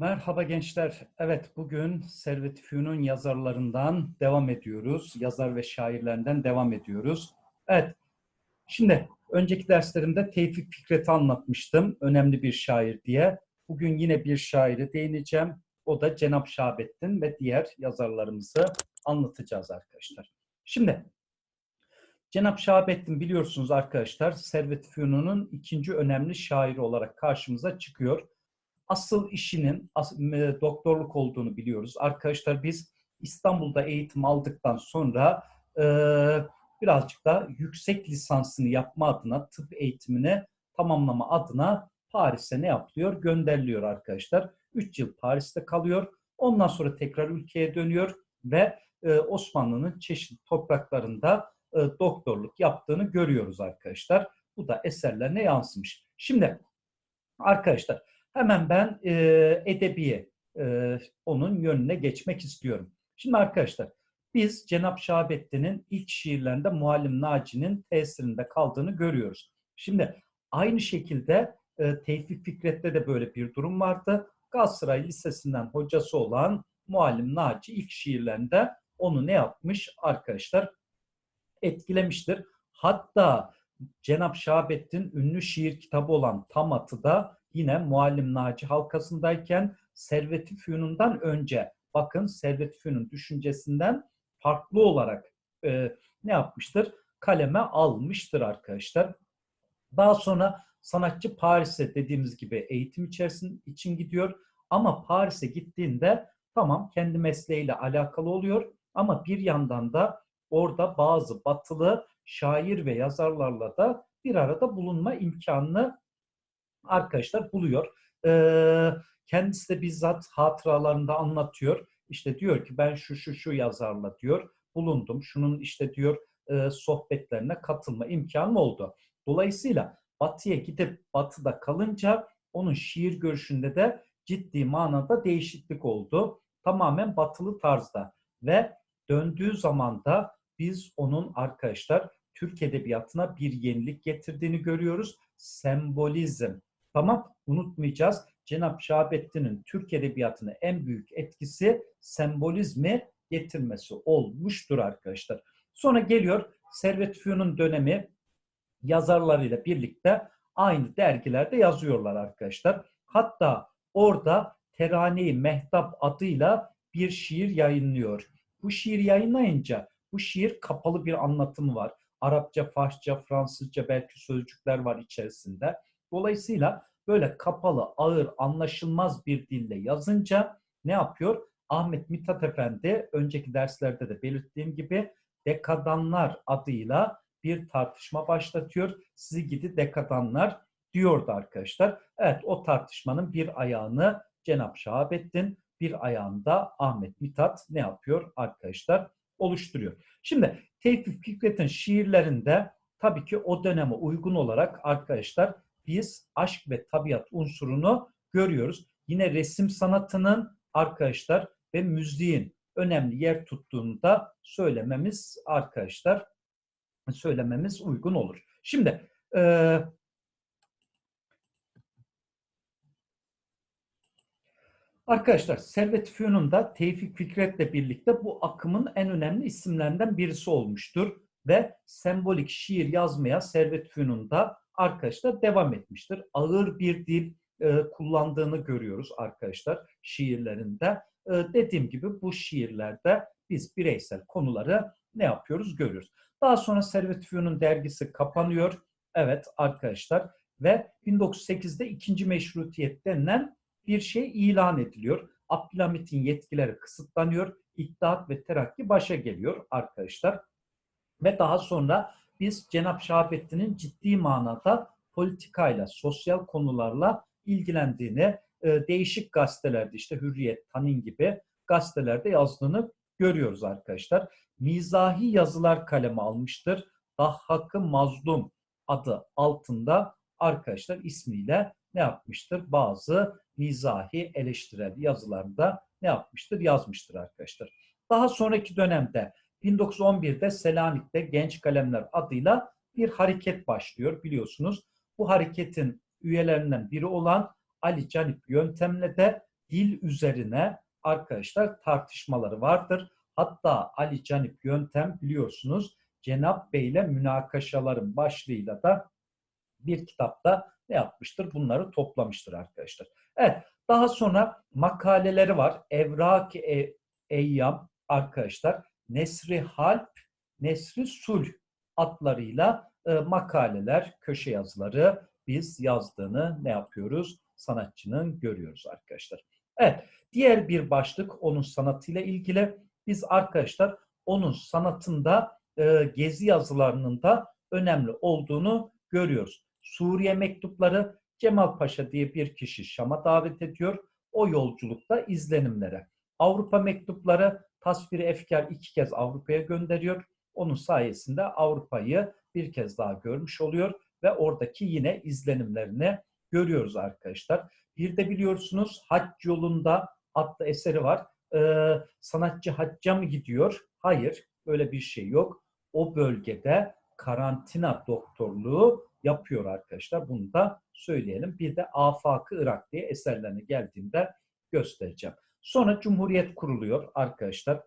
Merhaba gençler. Evet bugün Servet Fünun yazarlarından devam ediyoruz. Yazar ve şairlerinden devam ediyoruz. Evet. Şimdi önceki derslerimde Tevfik Fikret'i anlatmıştım. Önemli bir şair diye. Bugün yine bir şaire değineceğim. O da Cenap Şahabettin ve diğer yazarlarımızı anlatacağız arkadaşlar. Şimdi Cenap Şahabettin biliyorsunuz arkadaşlar Servet Fünun'un ikinci önemli şairi olarak karşımıza çıkıyor asıl işinin e, doktorluk olduğunu biliyoruz. Arkadaşlar biz İstanbul'da eğitim aldıktan sonra e, birazcık da yüksek lisansını yapma adına, tıp eğitimini tamamlama adına Paris'e ne yapılıyor? Gönderiliyor arkadaşlar. 3 yıl Paris'te kalıyor. Ondan sonra tekrar ülkeye dönüyor ve e, Osmanlı'nın çeşitli topraklarında e, doktorluk yaptığını görüyoruz arkadaşlar. Bu da eserlerine yansımış. Şimdi arkadaşlar Hemen ben e, edebiye e, onun yönüne geçmek istiyorum. Şimdi arkadaşlar biz Cenap Şahabettin'in ilk şiirlerinde Muallim Naci'nin tesirinde kaldığını görüyoruz. Şimdi aynı şekilde e, Tevfik Fikret'te de böyle bir durum vardı. Galatasaray Lisesi'nden hocası olan Muallim Naci ilk şiirlerinde onu ne yapmış arkadaşlar? Etkilemiştir. Hatta Cenap Şahabettin ünlü şiir kitabı olan Tamat'ı da yine Muallim Naci halkasındayken Servet-i Fünun'dan önce bakın Servet-i Fünun düşüncesinden farklı olarak e, ne yapmıştır? Kaleme almıştır arkadaşlar. Daha sonra sanatçı Paris'e dediğimiz gibi eğitim içerisinde için gidiyor. Ama Paris'e gittiğinde tamam kendi mesleğiyle alakalı oluyor. Ama bir yandan da orada bazı batılı şair ve yazarlarla da bir arada bulunma imkanını arkadaşlar buluyor. Ee, kendisi de bizzat hatıralarında anlatıyor. İşte diyor ki ben şu şu şu yazarla diyor bulundum. Şunun işte diyor e, sohbetlerine katılma imkanım oldu. Dolayısıyla batıya gidip batıda kalınca onun şiir görüşünde de ciddi manada değişiklik oldu. Tamamen batılı tarzda ve döndüğü zaman da biz onun arkadaşlar Türk edebiyatına bir yenilik getirdiğini görüyoruz. Sembolizm Tamam unutmayacağız. Cenab-ı Şahabettin'in Türk Edebiyatı'na en büyük etkisi sembolizmi getirmesi olmuştur arkadaşlar. Sonra geliyor Servet Fünun dönemi yazarlarıyla birlikte aynı dergilerde yazıyorlar arkadaşlar. Hatta orada Terane-i Mehtap adıyla bir şiir yayınlıyor. Bu şiir yayınlayınca bu şiir kapalı bir anlatımı var. Arapça, Farsça, Fransızca belki sözcükler var içerisinde. Dolayısıyla böyle kapalı, ağır, anlaşılmaz bir dille yazınca ne yapıyor? Ahmet Mithat Efendi önceki derslerde de belirttiğim gibi dekadanlar adıyla bir tartışma başlatıyor. Sizi gidi dekadanlar diyordu arkadaşlar. Evet o tartışmanın bir ayağını Cenap Şahabettin, bir ayağında Ahmet Mithat ne yapıyor arkadaşlar? Oluşturuyor. Şimdi Tevfik Fikret'in şiirlerinde tabii ki o döneme uygun olarak arkadaşlar biz aşk ve tabiat unsurunu görüyoruz. Yine resim sanatının arkadaşlar ve müziğin önemli yer tuttuğunu da söylememiz arkadaşlar söylememiz uygun olur. Şimdi e, Arkadaşlar Servet Fünun da Tevfik Fikret'le birlikte bu akımın en önemli isimlerinden birisi olmuştur. Ve sembolik şiir yazmaya Servet Fünun da arkadaşlar devam etmiştir. Ağır bir dil e, kullandığını görüyoruz arkadaşlar şiirlerinde. E, dediğim gibi bu şiirlerde biz bireysel konuları ne yapıyoruz görüyoruz. Daha sonra Servet Fünun dergisi kapanıyor. Evet arkadaşlar ve 1908'de ikinci meşrutiyet denilen bir şey ilan ediliyor. Abdülhamit'in yetkileri kısıtlanıyor. İttihat ve Terakki başa geliyor arkadaşlar. Ve daha sonra biz Cenab Şahabettin'in ciddi manada politikayla, sosyal konularla ilgilendiğini e, değişik gazetelerde işte Hürriyet, Tanin gibi gazetelerde yazdığını görüyoruz arkadaşlar. Mizahi yazılar kaleme almıştır. Dahhak-ı Mazlum adı altında arkadaşlar ismiyle ne yapmıştır? Bazı mizahi eleştirel yazılarda ne yapmıştır? Yazmıştır arkadaşlar. Daha sonraki dönemde 1911'de Selanik'te Genç Kalemler adıyla bir hareket başlıyor biliyorsunuz. Bu hareketin üyelerinden biri olan Ali Canip Yöntem'le de dil üzerine arkadaşlar tartışmaları vardır. Hatta Ali Canip Yöntem biliyorsunuz Cenap Bey ile münakaşaların başlığıyla da bir kitapta ne yapmıştır? Bunları toplamıştır arkadaşlar. Evet, daha sonra makaleleri var. Evrak e Eyyam arkadaşlar. Nesri Halp, Nesri Sulh adlarıyla e, makaleler, köşe yazıları biz yazdığını ne yapıyoruz? Sanatçının görüyoruz arkadaşlar. Evet, diğer bir başlık onun sanatıyla ilgili. Biz arkadaşlar onun sanatında e, gezi yazılarının da önemli olduğunu görüyoruz. Suriye mektupları Cemal Paşa diye bir kişi Şam'a davet ediyor. O yolculukta izlenimlere. Avrupa mektupları tasviri efkar iki kez Avrupa'ya gönderiyor. Onun sayesinde Avrupa'yı bir kez daha görmüş oluyor ve oradaki yine izlenimlerini görüyoruz arkadaşlar. Bir de biliyorsunuz Hac yolunda adlı eseri var. Ee, sanatçı hacca mı gidiyor? Hayır, öyle bir şey yok. O bölgede karantina doktorluğu yapıyor arkadaşlar. Bunu da söyleyelim. Bir de Afakı Irak diye eserlerine geldiğinde göstereceğim. Sonra Cumhuriyet kuruluyor arkadaşlar.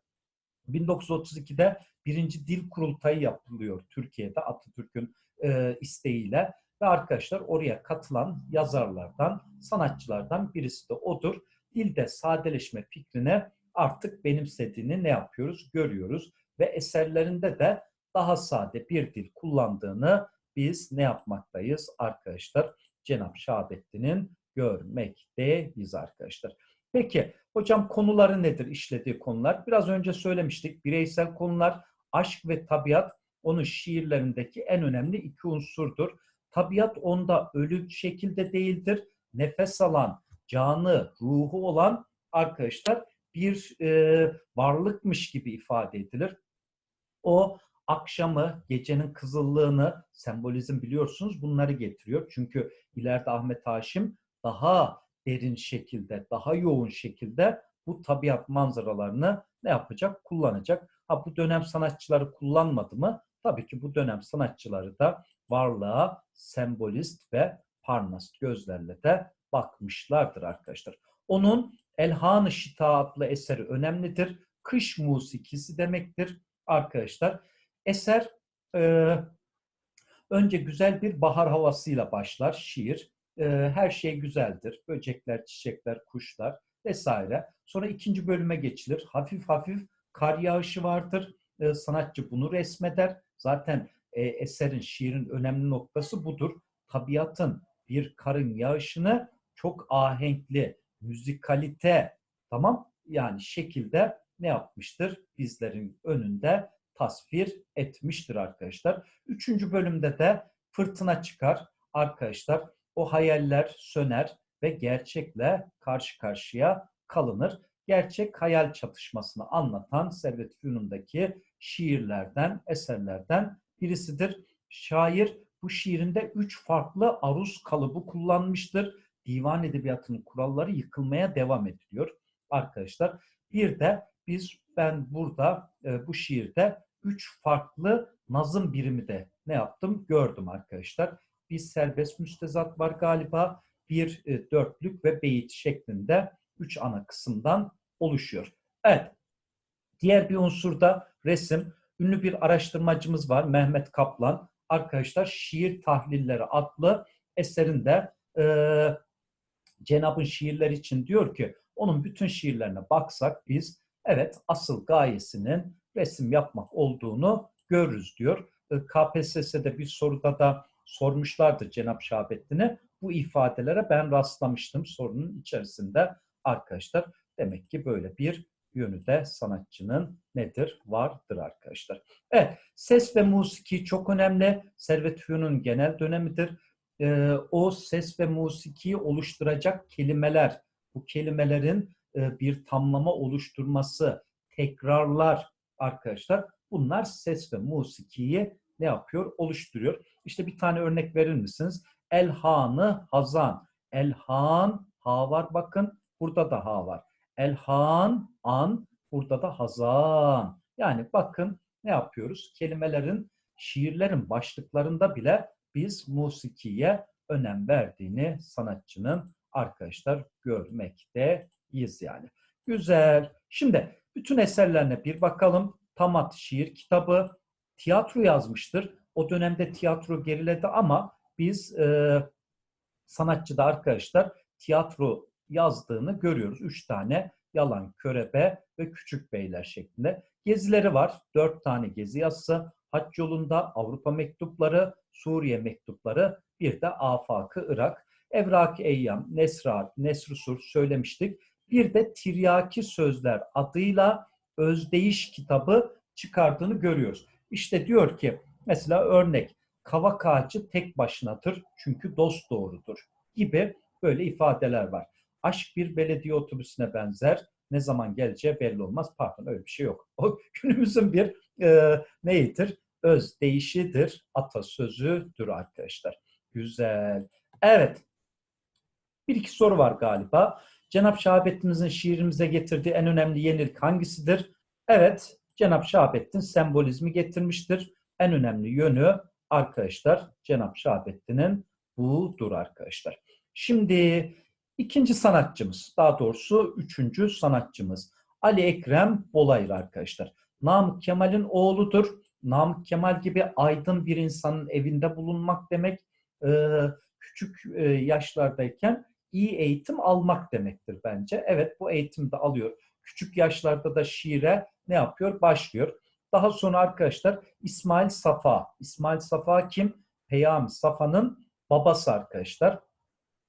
1932'de birinci dil kurultayı yapılıyor Türkiye'de Atatürk'ün e, isteğiyle ve arkadaşlar oraya katılan yazarlardan, sanatçılardan birisi de odur. Dilde sadeleşme fikrine artık benimsediğini ne yapıyoruz? Görüyoruz ve eserlerinde de daha sade bir dil kullandığını biz ne yapmaktayız arkadaşlar? Cenab-ı Şahabettin'in görmekteyiz arkadaşlar. Peki hocam konuları nedir işlediği konular? Biraz önce söylemiştik bireysel konular, aşk ve tabiat onun şiirlerindeki en önemli iki unsurdur. Tabiat onda ölü şekilde değildir. Nefes alan, canı, ruhu olan arkadaşlar bir e, varlıkmış gibi ifade edilir. O akşamı, gecenin kızıllığını, sembolizm biliyorsunuz bunları getiriyor. Çünkü ileride Ahmet Haşim daha derin şekilde, daha yoğun şekilde bu tabiat manzaralarını ne yapacak? Kullanacak. Ha bu dönem sanatçıları kullanmadı mı? Tabii ki bu dönem sanatçıları da varlığa sembolist ve parnast gözlerle de bakmışlardır arkadaşlar. Onun Elhan-ı Şita adlı eseri önemlidir. Kış musikisi demektir arkadaşlar. Eser e, önce güzel bir bahar havasıyla başlar şiir. E, her şey güzeldir. Böcekler, çiçekler, kuşlar vesaire. Sonra ikinci bölüme geçilir. Hafif hafif kar yağışı vardır. E, sanatçı bunu resmeder. Zaten e, eserin, şiirin önemli noktası budur. Tabiatın bir karın yağışını çok ahenkli, müzikalite, tamam yani şekilde ne yapmıştır? Bizlerin önünde tasvir etmiştir arkadaşlar. Üçüncü bölümde de fırtına çıkar arkadaşlar. O hayaller söner ve gerçekle karşı karşıya kalınır. Gerçek hayal çatışmasını anlatan Servet Fünun'daki şiirlerden, eserlerden birisidir. Şair bu şiirinde üç farklı aruz kalıbı kullanmıştır. Divan edebiyatının kuralları yıkılmaya devam ediliyor arkadaşlar. Bir de biz ben burada e, bu şiirde üç farklı nazım birimi de ne yaptım gördüm arkadaşlar. Bir serbest müstezat var galiba. Bir e, dörtlük ve beyit şeklinde üç ana kısımdan oluşuyor. Evet. Diğer bir unsur da resim. Ünlü bir araştırmacımız var Mehmet Kaplan. Arkadaşlar Şiir Tahlilleri adlı eserinde e, Cenab'ın şiirler için diyor ki onun bütün şiirlerine baksak biz evet asıl gayesinin resim yapmak olduğunu görürüz diyor. E, KPSS'de bir soruda da sormuşlardı Cenab Şahabettin'e. Bu ifadelere ben rastlamıştım sorunun içerisinde arkadaşlar. Demek ki böyle bir yönü de sanatçının nedir? Vardır arkadaşlar. Evet, ses ve musiki çok önemli. Servet Fünun'un genel dönemidir. Ee, o ses ve musikiyi oluşturacak kelimeler, bu kelimelerin e, bir tamlama oluşturması, tekrarlar arkadaşlar. Bunlar ses ve musikiyi ne yapıyor? Oluşturuyor. İşte bir tane örnek verir misiniz? Elhanı hazan. Elhan, ha var bakın. Burada da ha var. Elhan, an. Burada da hazan. Yani bakın ne yapıyoruz? Kelimelerin, şiirlerin başlıklarında bile biz musikiye önem verdiğini sanatçının arkadaşlar görmekteyiz yani. Güzel. Şimdi bütün eserlerine bir bakalım. Tamat şiir kitabı, tiyatro yazmıştır. O dönemde tiyatro geriledi ama biz e, sanatçıda arkadaşlar tiyatro yazdığını görüyoruz. Üç tane Yalan, Körebe ve Küçük Beyler şeklinde. Gezileri var. Dört tane gezi yazısı. Hac yolunda Avrupa mektupları, Suriye mektupları, bir de Afakı Irak. Evrak-ı Eyyam, Nesrar, Nesrusur söylemiştik. Bir de Tiryaki Sözler adıyla özdeyiş kitabı çıkardığını görüyoruz. İşte diyor ki mesela örnek kavak ağacı tek başınadır çünkü dost doğrudur gibi böyle ifadeler var. Aşk bir belediye otobüsüne benzer. Ne zaman geleceği belli olmaz. Pardon öyle bir şey yok. O günümüzün bir e, neyidir? Öz değişidir. Atasözüdür arkadaşlar. Güzel. Evet. Bir iki soru var galiba. Cenap Şahabettin'imizin şiirimize getirdiği en önemli yenilik hangisidir? Evet, Cenap Şahabettin sembolizmi getirmiştir. En önemli yönü arkadaşlar Cenap Şahabettin'in budur arkadaşlar. Şimdi ikinci sanatçımız, daha doğrusu üçüncü sanatçımız Ali Ekrem Bolayır arkadaşlar. Namık Kemal'in oğludur. Namık Kemal gibi aydın bir insanın evinde bulunmak demek küçük yaşlardayken iyi eğitim almak demektir bence. Evet bu eğitimi de alıyor. Küçük yaşlarda da şiire ne yapıyor? Başlıyor. Daha sonra arkadaşlar İsmail Safa. İsmail Safa kim? Peyami Safa'nın babası arkadaşlar.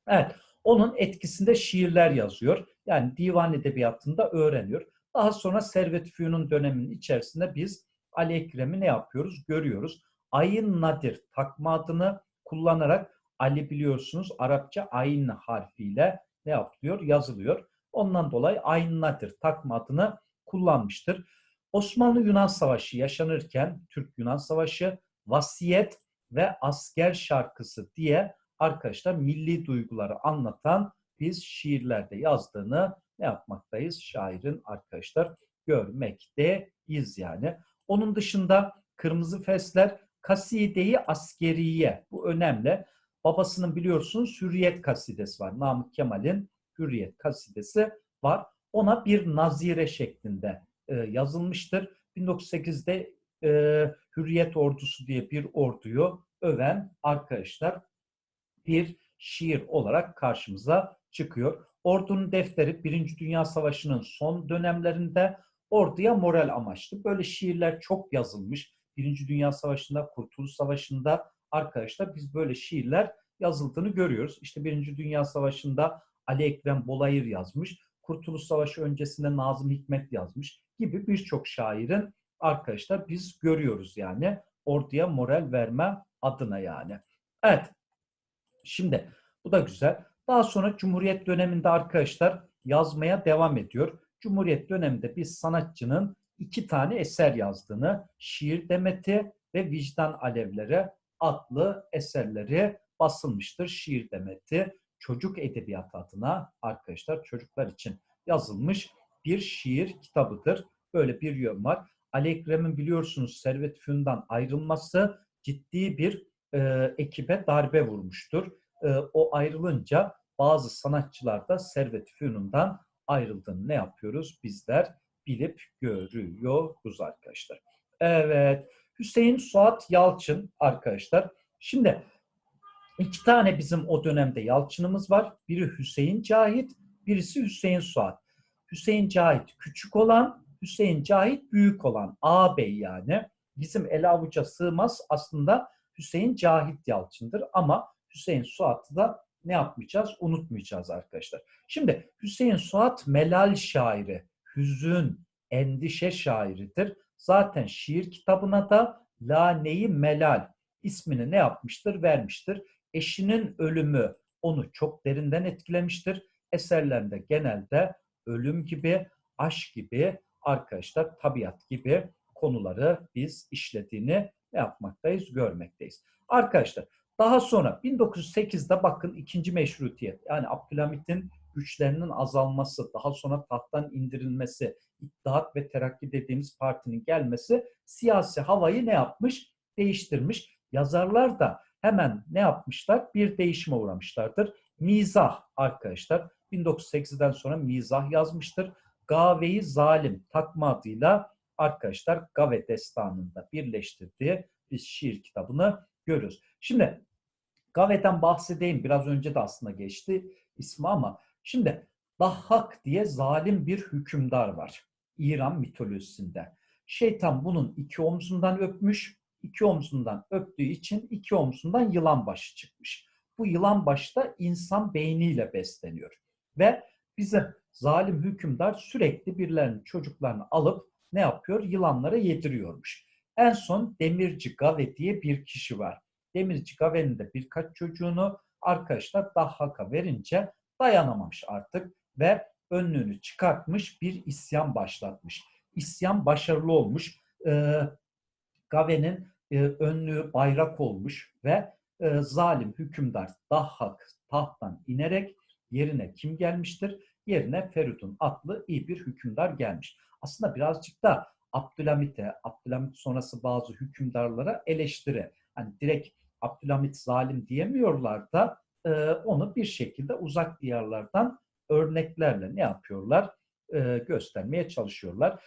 Evet, onun etkisinde şiirler yazıyor. Yani divan edebiyatında öğreniyor. Daha sonra Servet Fünun döneminin içerisinde biz Ali Ekrem'i ne yapıyoruz? Görüyoruz. Ayın Nadir takma adını kullanarak Ali biliyorsunuz Arapça ayn harfiyle ne yapılıyor? Yazılıyor. Ondan dolayı Ayn Nadir takma adını kullanmıştır. Osmanlı-Yunan Savaşı yaşanırken Türk-Yunan Savaşı vasiyet ve asker şarkısı diye arkadaşlar milli duyguları anlatan biz şiirlerde yazdığını ne yapmaktayız? Şairin arkadaşlar görmekteyiz yani. Onun dışında Kırmızı Fesler Kaside-i Askeriye bu önemli. Babasının biliyorsunuz Hürriyet kasidesi var. Namık Kemal'in Hürriyet kasidesi var. Ona bir nazire şeklinde e, yazılmıştır. 1908'de e, Hürriyet Ordusu diye bir orduyu öven arkadaşlar bir şiir olarak karşımıza çıkıyor. Ordunun defteri Birinci Dünya Savaşı'nın son dönemlerinde orduya moral amaçlı. Böyle şiirler çok yazılmış. Birinci Dünya Savaşı'nda, Kurtuluş Savaşı'nda arkadaşlar biz böyle şiirler yazıldığını görüyoruz. İşte Birinci Dünya Savaşı'nda Ali Ekrem Bolayır yazmış. Kurtuluş Savaşı öncesinde Nazım Hikmet yazmış gibi birçok şairin arkadaşlar biz görüyoruz yani orduya moral verme adına yani. Evet. Şimdi bu da güzel. Daha sonra Cumhuriyet döneminde arkadaşlar yazmaya devam ediyor. Cumhuriyet döneminde biz sanatçının iki tane eser yazdığını, Şiir Demeti ve Vicdan Alevleri adlı eserleri basılmıştır. Şiir Demeti çocuk edebiyatı adına arkadaşlar çocuklar için yazılmış bir şiir kitabıdır. Böyle bir yön var. Ali Ekrem'in biliyorsunuz Servet Fünun'dan ayrılması ciddi bir e, ekibe darbe vurmuştur. E, o ayrılınca bazı sanatçılar da Servet Fünun'dan ayrıldığını ne yapıyoruz? Bizler bilip görüyoruz arkadaşlar. Evet. Hüseyin Suat Yalçın arkadaşlar. Şimdi iki tane bizim o dönemde Yalçın'ımız var. Biri Hüseyin Cahit, birisi Hüseyin Suat. Hüseyin Cahit küçük olan, Hüseyin Cahit büyük olan. Ağabey yani. Bizim el avuca sığmaz aslında Hüseyin Cahit Yalçın'dır ama Hüseyin Suat'ı da ne yapmayacağız? Unutmayacağız arkadaşlar. Şimdi Hüseyin Suat melal şairi, hüzün, endişe şairidir. Zaten şiir kitabına da Laneyi Melal ismini ne yapmıştır? Vermiştir. Eşinin ölümü onu çok derinden etkilemiştir. Eserlerinde genelde ölüm gibi, aşk gibi, arkadaşlar tabiat gibi konuları biz işlediğini ne yapmaktayız? Görmekteyiz. Arkadaşlar daha sonra 1908'de bakın ikinci meşrutiyet yani Abdülhamit'in güçlerinin azalması, daha sonra tahttan indirilmesi, İttihat ve Terakki dediğimiz partinin gelmesi siyasi havayı ne yapmış? Değiştirmiş. Yazarlar da hemen ne yapmışlar? Bir değişime uğramışlardır. Mizah arkadaşlar. 1908'den sonra mizah yazmıştır. Gave'yi Zalim takma adıyla arkadaşlar Gave Destanı'nda birleştirdiği bir şiir kitabını görüyoruz. Şimdi Gave'den bahsedeyim. Biraz önce de aslında geçti ismi ama şimdi Dahhak diye zalim bir hükümdar var. İran mitolojisinde. Şeytan bunun iki omzundan öpmüş. İki omzundan öptüğü için iki omzundan yılan başı çıkmış. Bu yılan başı da insan beyniyle besleniyor. Ve bize zalim hükümdar sürekli birilerinin çocuklarını alıp ne yapıyor? Yılanlara yediriyormuş. En son Demirci Gave diye bir kişi var. Demirci Gave'nin de birkaç çocuğunu arkadaşlar Dahhak'a verince dayanamamış artık ve önlüğünü çıkartmış bir isyan başlatmış. İsyan başarılı olmuş. Ee, Gave'nin e, önlüğü bayrak olmuş ve e, zalim hükümdar Dahhak tahttan inerek yerine kim gelmiştir? Yerine Feridun adlı iyi bir hükümdar gelmiş. Aslında birazcık da Abdülhamit'e, Abdülhamit sonrası bazı hükümdarlara eleştiri. Hani direkt Abdülhamit zalim diyemiyorlar da e, onu bir şekilde uzak diyarlardan örneklerle ne yapıyorlar? E, göstermeye çalışıyorlar.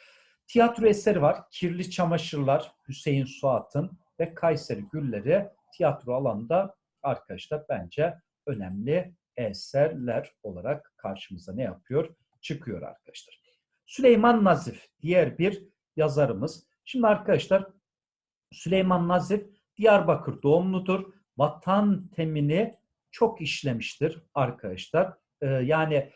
Tiyatro eseri var. Kirli Çamaşırlar, Hüseyin Suat'ın ve Kayseri Gülleri tiyatro alanında arkadaşlar bence önemli eserler olarak karşımıza ne yapıyor? Çıkıyor arkadaşlar. Süleyman Nazif diğer bir yazarımız. Şimdi arkadaşlar Süleyman Nazif Diyarbakır doğumludur. Vatan temini çok işlemiştir arkadaşlar. Ee, yani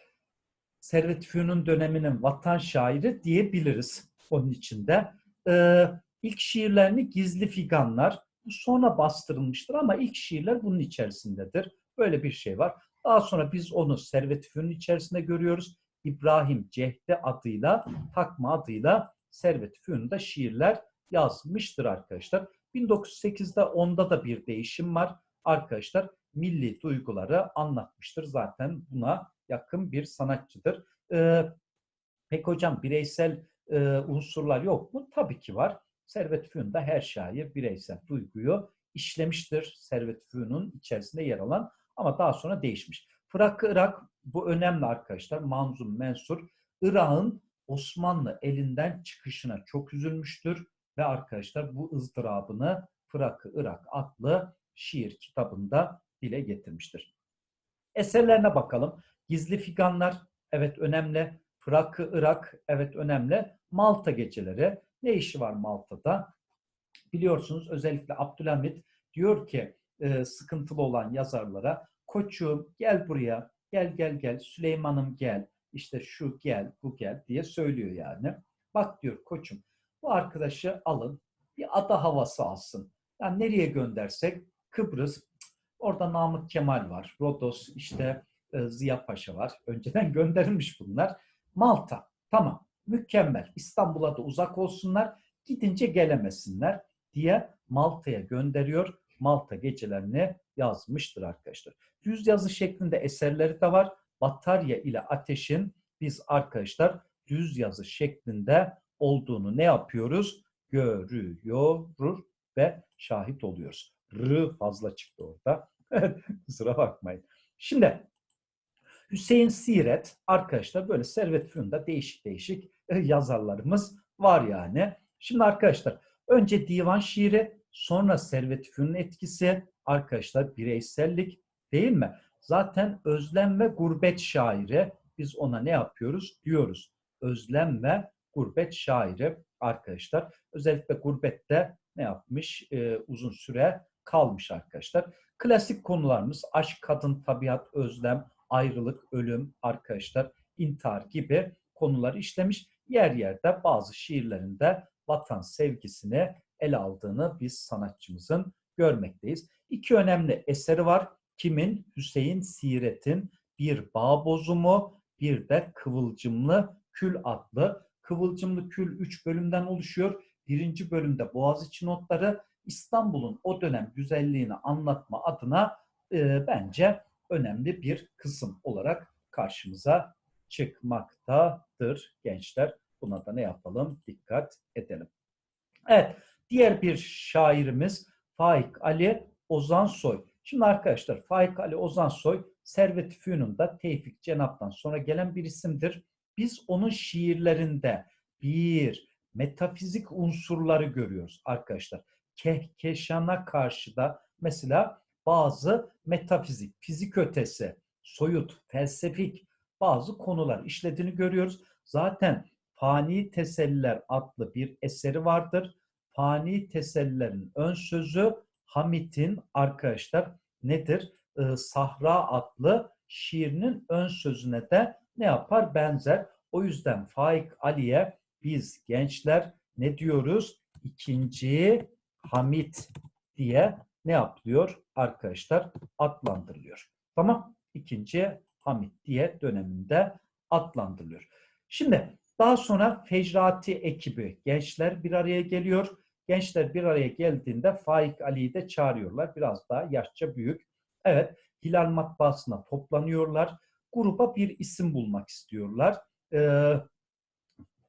Servet Fünun döneminin vatan şairi diyebiliriz onun içinde. Ee, ilk şiirlerini Gizli Figanlar sonra bastırılmıştır ama ilk şiirler bunun içerisindedir. Böyle bir şey var. Daha sonra biz onu Servet Fünun içerisinde görüyoruz. İbrahim Cehde adıyla, takma adıyla Servet Fünun'da şiirler yazmıştır arkadaşlar. 1908'de onda da bir değişim var. Arkadaşlar milli duyguları anlatmıştır. Zaten buna yakın bir sanatçıdır. Ee, peki hocam bireysel e, unsurlar yok mu? Tabii ki var. Servet Fünun'da her şair bireysel duyguyu işlemiştir. Servet Fünun'un içerisinde yer alan ama daha sonra değişmiş. Fırak Irak bu önemli arkadaşlar. Manzum Mensur Irak'ın Osmanlı elinden çıkışına çok üzülmüştür ve arkadaşlar bu ızdırabını Fırak Irak adlı şiir kitabında dile getirmiştir. Eserlerine bakalım. Gizli Figanlar evet önemli. Fırak Irak evet önemli. Malta geceleri ne işi var Malta'da? Biliyorsunuz özellikle Abdülhamit diyor ki e, sıkıntılı olan yazarlara koçum gel buraya gel gel gel Süleyman'ım gel işte şu gel bu gel diye söylüyor yani. Bak diyor koçum bu arkadaşı alın bir ada havası alsın. Yani nereye göndersek Kıbrıs orada Namık Kemal var. Rodos işte e, Ziya Paşa var. Önceden gönderilmiş bunlar. Malta tamam mükemmel. İstanbul'a da uzak olsunlar. Gidince gelemesinler diye Malta'ya gönderiyor. Malta gecelerini yazmıştır arkadaşlar. Düz yazı şeklinde eserleri de var. Batarya ile ateşin biz arkadaşlar düz yazı şeklinde olduğunu ne yapıyoruz? Görüyoruz ve şahit oluyoruz. R fazla çıktı orada. Kusura bakmayın. Şimdi Hüseyin Siret arkadaşlar böyle Servet Fünun'da değişik değişik yazarlarımız var yani. Şimdi arkadaşlar önce divan şiiri sonra Servet Fünun etkisi arkadaşlar bireysellik değil mi? Zaten özlem ve gurbet şairi biz ona ne yapıyoruz diyoruz. Özlem ve gurbet şairi arkadaşlar. Özellikle gurbette ne yapmış? Ee, uzun süre kalmış arkadaşlar. Klasik konularımız aşk, kadın, tabiat, özlem, ayrılık, ölüm arkadaşlar, intihar gibi konuları işlemiş. Yer yerde bazı şiirlerinde vatan sevgisini ele aldığını biz sanatçımızın görmekteyiz. İki önemli eseri var. Kimin? Hüseyin Siret'in bir bağ bozumu, bir de Kıvılcımlı Kül adlı. Kıvılcımlı Kül üç bölümden oluşuyor. Birinci bölümde Boğaziçi notları İstanbul'un o dönem güzelliğini anlatma adına e, bence önemli bir kısım olarak karşımıza çıkmaktadır gençler. Buna da ne yapalım? Dikkat edelim. Evet, diğer bir şairimiz Faik Ali Ozansoy. Şimdi arkadaşlar Faik Ali Ozansoy Servet-i Fünun'da Tevfik Cenap'tan sonra gelen bir isimdir. Biz onun şiirlerinde bir metafizik unsurları görüyoruz arkadaşlar. Kehkeşana karşı da mesela bazı metafizik, fizik ötesi, soyut, felsefik bazı konular işlediğini görüyoruz. Zaten Fani Teselliler adlı bir eseri vardır. Fani Tesellilerin ön sözü Hamit'in arkadaşlar nedir? Ee, Sahra adlı şiirinin ön sözüne de ne yapar? Benzer. O yüzden Faik Ali'ye biz gençler ne diyoruz? İkinci Hamit diye ne yapılıyor? Arkadaşlar adlandırılıyor. Tamam. İkinci Hamit diye döneminde adlandırılıyor. Şimdi daha sonra Fecrati ekibi gençler bir araya geliyor. Gençler bir araya geldiğinde Faik Ali'yi de çağırıyorlar. Biraz daha yaşça büyük. Evet, Hilal Matbaası'na toplanıyorlar. Gruba bir isim bulmak istiyorlar. Ee,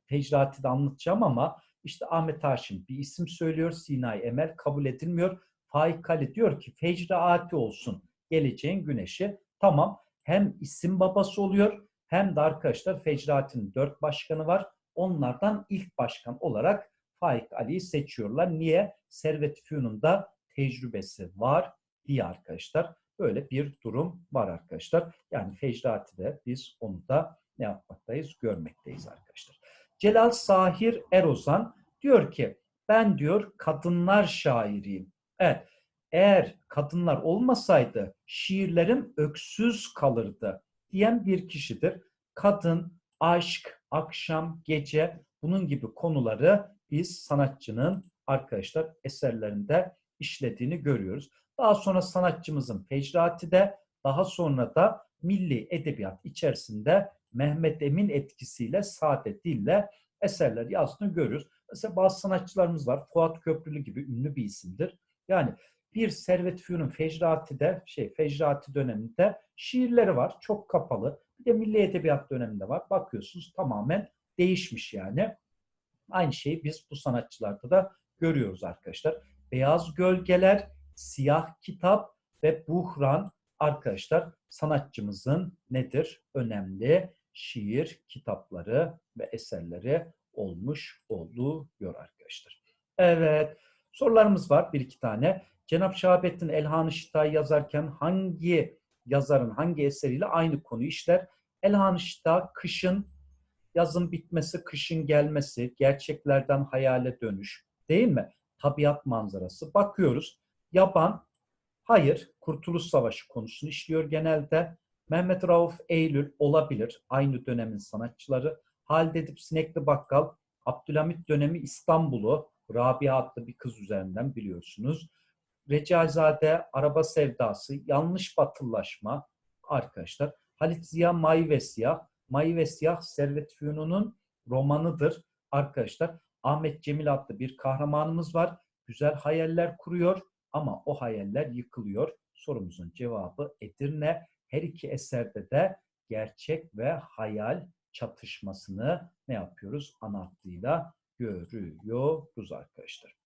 Fecrati'de anlatacağım ama işte Ahmet Haşim bir isim söylüyor. Sinay Emel kabul edilmiyor. Faik Ali diyor ki Fecrati olsun geleceğin güneşi. Tamam hem isim babası oluyor hem de arkadaşlar Fecrati'nin dört başkanı var. Onlardan ilk başkan olarak Faik Ali'yi seçiyorlar. Niye? Servet Fünun'da tecrübesi var diye arkadaşlar. Böyle bir durum var arkadaşlar. Yani Fecrati'de biz onu da ne yapmaktayız? Görmekteyiz arkadaşlar. Celal Sahir Erozan diyor ki ben diyor kadınlar şairiyim. Evet eğer kadınlar olmasaydı şiirlerim öksüz kalırdı diyen bir kişidir. Kadın, aşk, akşam, gece bunun gibi konuları biz sanatçının arkadaşlar eserlerinde işlediğini görüyoruz. Daha sonra sanatçımızın Fecrati'de, daha sonra da milli edebiyat içerisinde Mehmet Emin etkisiyle sade dille eserler yazdığını görüyoruz. Mesela bazı sanatçılarımız var. Fuat Köprülü gibi ünlü bir isimdir. Yani bir Servet Fünun Fecrati'de, şey Fecrati döneminde şiirleri var. Çok kapalı. Bir de Milli Edebiyat döneminde var. Bakıyorsunuz tamamen değişmiş yani. Aynı şeyi biz bu sanatçılarda da görüyoruz arkadaşlar. Beyaz Gölgeler, Siyah Kitap ve Buhran arkadaşlar sanatçımızın nedir? Önemli şiir kitapları ve eserleri olmuş oluyor arkadaşlar. Evet, sorularımız var bir iki tane. Cenab-ı Şahabettin Elhan-ı Şita'yı yazarken hangi yazarın hangi eseriyle aynı konuyu işler? Elhan-ı Şita kışın, yazın bitmesi, kışın gelmesi, gerçeklerden hayale dönüş değil mi? Tabiat manzarası. Bakıyoruz. Yaban, hayır, Kurtuluş Savaşı konusunu işliyor genelde. Mehmet Rauf Eylül olabilir. Aynı dönemin sanatçıları. Halide Edip Sinekli Bakkal, Abdülhamit dönemi İstanbul'u, Rabia adlı bir kız üzerinden biliyorsunuz. Recaizade, Araba Sevdası, Yanlış Batıllaşma arkadaşlar. Halit Ziya May ve Siyah. May ve Siyah Servet Fünun'un romanıdır arkadaşlar. Ahmet Cemil adlı bir kahramanımız var. Güzel hayaller kuruyor ama o hayaller yıkılıyor. Sorumuzun cevabı Edirne. Her iki eserde de gerçek ve hayal çatışmasını ne yapıyoruz? Ana hattıyla görüyoruz arkadaşlar.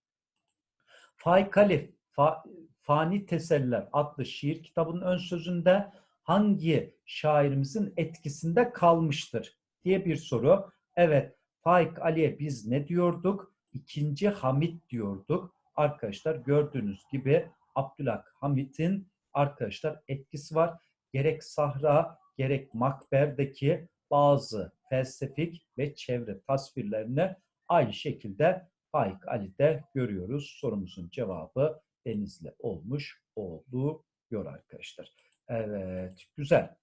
Faik Ali, Fa, Fani Teseller adlı şiir kitabının ön sözünde hangi şairimizin etkisinde kalmıştır diye bir soru. Evet, Faik Ali'ye biz ne diyorduk? İkinci Hamit diyorduk. Arkadaşlar gördüğünüz gibi Abdülhak Hamit'in arkadaşlar etkisi var. Gerek Sahra gerek Makber'deki bazı felsefik ve çevre tasvirlerini aynı şekilde Faik Ali'de görüyoruz. Sorumuzun cevabı Denizli olmuş oluyor arkadaşlar. Evet, güzel.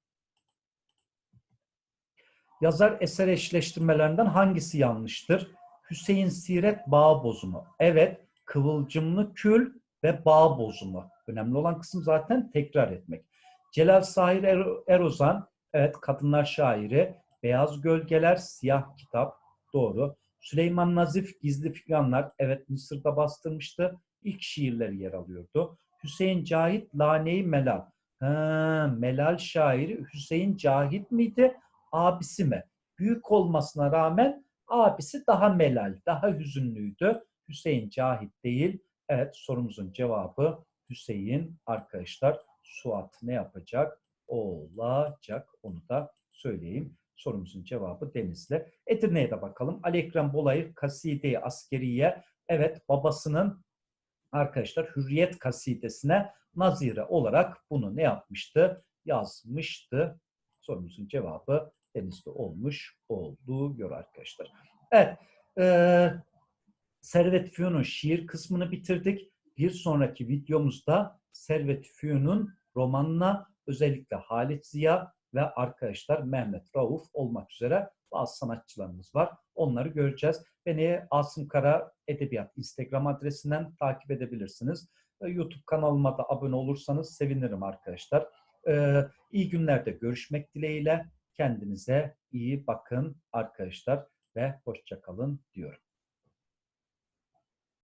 Yazar eser eşleştirmelerinden hangisi yanlıştır? Hüseyin Siret bağ bozumu. Evet, kıvılcımlı kül ve bağ bozumu. Önemli olan kısım zaten tekrar etmek. Celal Sahir er Erozan, evet kadınlar şairi. Beyaz Gölgeler, Siyah Kitap, doğru. Süleyman Nazif Gizli Fikranlar, evet Mısır'da bastırmıştı. İlk şiirleri yer alıyordu. Hüseyin Cahit Lane-i Melal. Ha, Melal şairi Hüseyin Cahit miydi? Abisi mi? Büyük olmasına rağmen abisi daha melal, daha hüzünlüydü. Hüseyin Cahit değil. Evet sorumuzun cevabı Hüseyin arkadaşlar Suat ne yapacak? Olacak. Onu da söyleyeyim. Sorumuzun cevabı Denizli. Edirne'ye de bakalım. Ali Ekrem Bolayır Kaside-i Askeriye. Evet babasının arkadaşlar Hürriyet kasidesine nazire olarak bunu ne yapmıştı? Yazmıştı. Sorumuzun cevabı Denizli olmuş olduğu göre arkadaşlar. Evet. eee Servet Fünun'un şiir kısmını bitirdik. Bir sonraki videomuzda Servet Fünun'un romanına özellikle Halit Ziya ve arkadaşlar Mehmet Rauf olmak üzere bazı sanatçılarımız var. Onları göreceğiz. Beni Asım Kara Edebiyat Instagram adresinden takip edebilirsiniz. YouTube kanalıma da abone olursanız sevinirim arkadaşlar. Ee, iyi günlerde görüşmek dileğiyle. Kendinize iyi bakın arkadaşlar ve hoşça kalın diyorum.